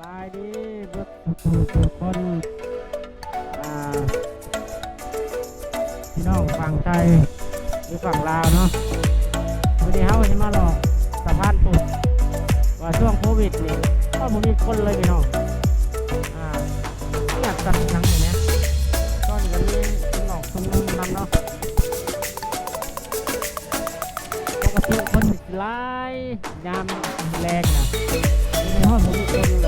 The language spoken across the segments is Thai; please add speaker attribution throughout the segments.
Speaker 1: บายดีเบิดทุกทุกคนอ่าพี่น้องฝั่งไทยหรือฝั่งลาวเนาะวันนี้เขาจะมาหลอกสะพานปุดว่าช่วงโควิดนี่ก็มันมีคนเลยพี่น้องอ่าอยากจัดหนังอย่างเนี้ยก็จะมีคนหลอกคนนึงนำเนาะปกติคนสิหลายยามแรงนะในห้องผมมีคน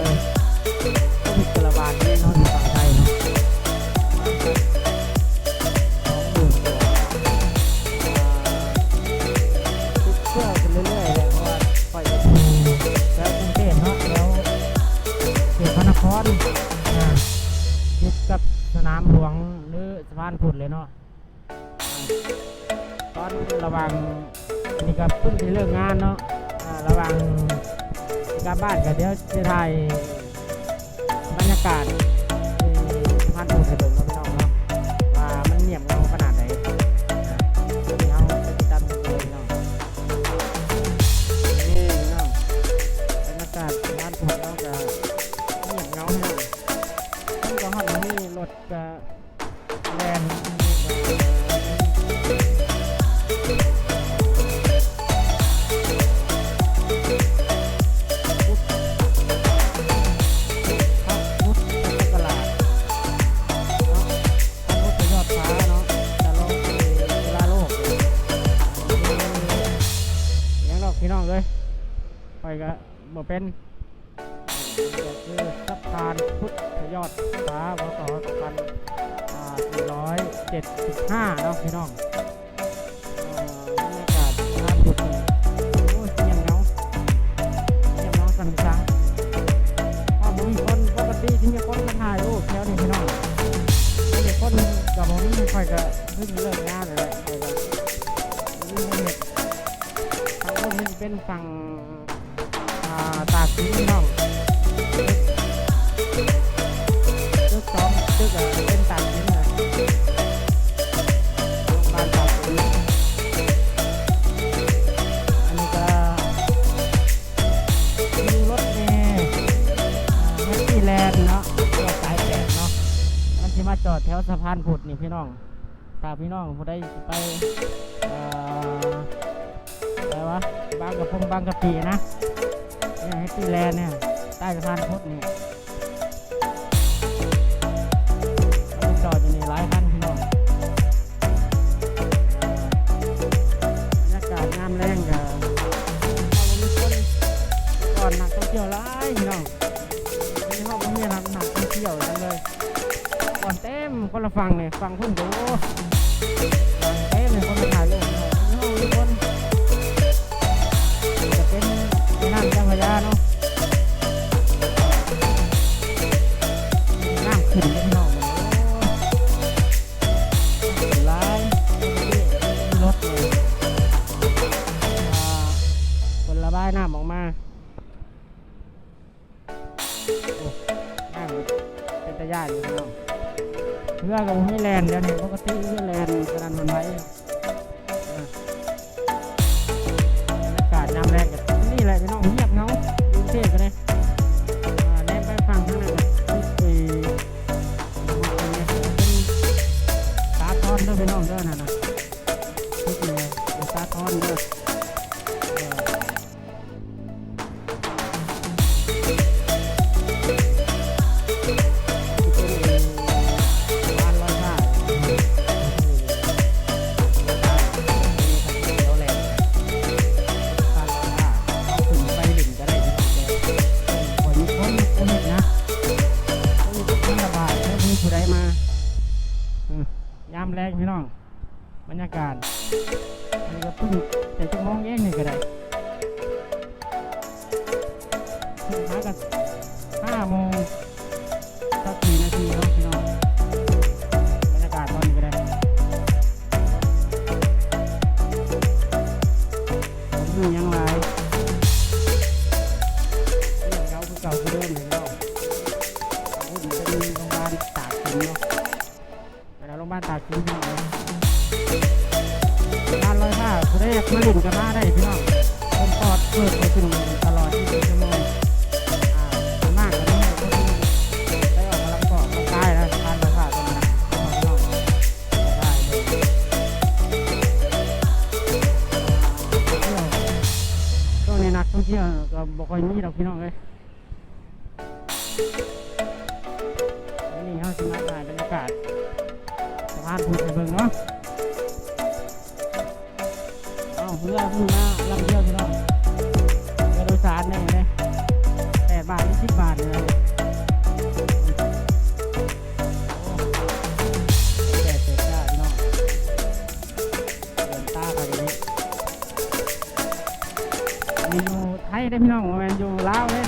Speaker 1: ตพระนคิดกับสนามหลวงหรือสะพานพุทธเลยเนาะตอนระวังนี่ก็เพิ่งจะเลิกงานเนาะระวังกลับบ้านกันเดี๋ยวจะถ่ายบรรยากาศ จะแลนเข้าพุทธศักราชเนาะเข้าพุทธยอดฟ้าเนาะจะลงไปเวลาโลกเลยยังดอกพี่น้องเลยไปก็บ่เป็นคือสะพานพุทธ ยอดฟ้าพศ2475เนาะพี่น้องอ่าบรรยากาศสะพานพุทธนี่โอ้ยเงยเงาเงียบหงาสั่นครั้งพอผมมีคนปกติที่มีคนมาถ่ายรูปแถวนี้พี่น้องมีคนกับผมไม่ค่อยก็เพิ่งเลิกงานเลยแหละฝั่งมาเห็ดทางคนนี้เป็นฝั่งตาสีน้อง มาจอดแถวสะพานผุดนี่พี่น้องถ้าพี่น้องผู้ใดสิไปเอ่ออะไรวะบางกะพงบางกะปีนะเนี่ยแฮปปี้แลนด์เนี่ยใต้สะพานพุทธนี่ มคนละฝั่งเนี่ยฝั่งพุ่นดูฝั่งเต็มเลยคนละ เรือกับผมไม่แลนเดี๋ยวนี้ปกติเรือแลนกระดานมันไว้อะบรรยากาศยามแรกกับนี่แหละพี่น้องเงียบเงาดูเท่กันเลยแนมไปฟังข้างในกันที่เป็นสาทอนเด้อพี่น้องเด้อนะนะที่เป็นเป็นสาทอนเด้อ ยามแรงพี่น้อง บรรยากาศมันนี้ก็เพิ่งแต่จะมองเองนี่ก็ได้มากันห้าโมงสักสี่นาที บ้านร้ยค่ะคุณได้มาหลุดกันมาได้พี่น้องผมปอดเกิดมาถึงตลอดที่เป็นชั่วโมงมากกันได้ก็ได้ออกกำลังกายกลังกานะบ้านร้อตัวนี้ได้เลยช่วงนี้นักท่อที่วก็บ่ค่อยมีเราพี่น้องเลยนี่เขาสิมา เนาะเอาเรื่อเพิ่มาลำเที่ยวพี่น้องเรือโดยสารเนี่ยเลยแปดบาทยี่สิบบาทเลยโอ้แปดเจ็ดจ้าน้องเดินตาไปเลยมีอยู่ไทยได้พี่น้องแมันอยู่ลาวเลย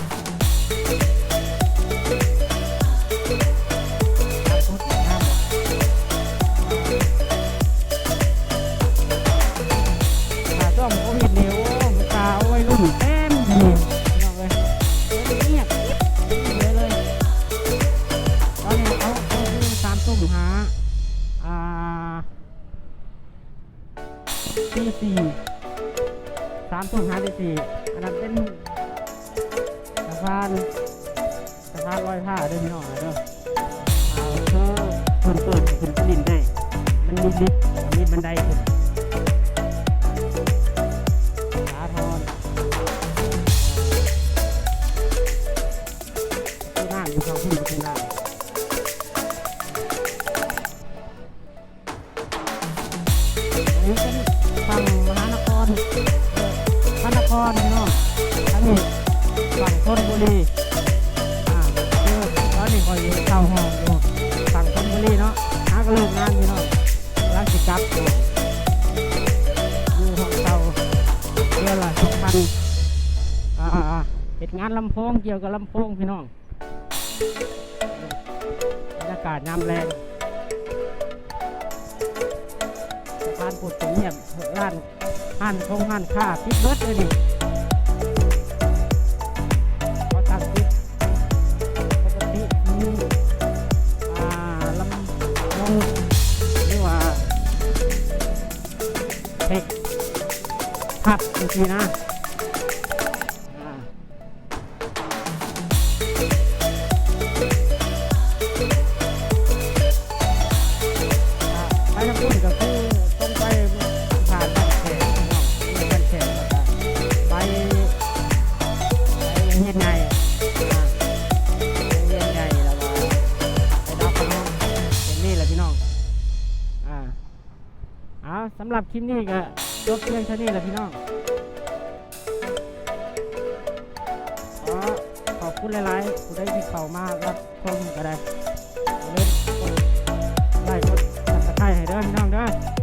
Speaker 1: ที่สี่สามตุ้มหางที่สี่อันนั้นเป็นสะพานสะพานลอยผ้าด้อพี่น้องเด้อเอาเธอเพิ่นเปิดขึ้นดินได้ มันมีลิฟต์มีบันไดขึ้น รีอ่าคือตอนนี้คอยอยู่เช่าห้องอยู่ฝั่งธนบุรีเนาะหาก็เลิกงานพี่เน้องรักสิกลับอยู่อยู่ห้องเช่าเดือนละสองพันอ่าอ่าอ่าเหตุงานลำโพงเกี่ยวกับลำโพงพี่น้องบรรยากาศยามแรงสะพานพุทธเงียบร้านห้านคงห้านค้าปิดเบิดเลยนี่ พับจริงๆนะอ่าอ่าไปทางพุ่นก็คือต้องไปผ่านบ้านแขกพี่น้องมีบ้านแขกแล้วก็ไปไปเฮ็ดไงอ่าเรียนใหญ่แล้วก็ไปดาวพนองเป็นนี่แหละพี่น้องอ่าเอาสำหรับคลิปนี้ก็ ยกเครื่องชนนี่แหละพี่น้องขอขอบคุณหลายๆคุณได้ที่เข้ามากรับชมก็ได้เล่นไล่กดตะไคร้ให้เด้อพี่น้องเด้อ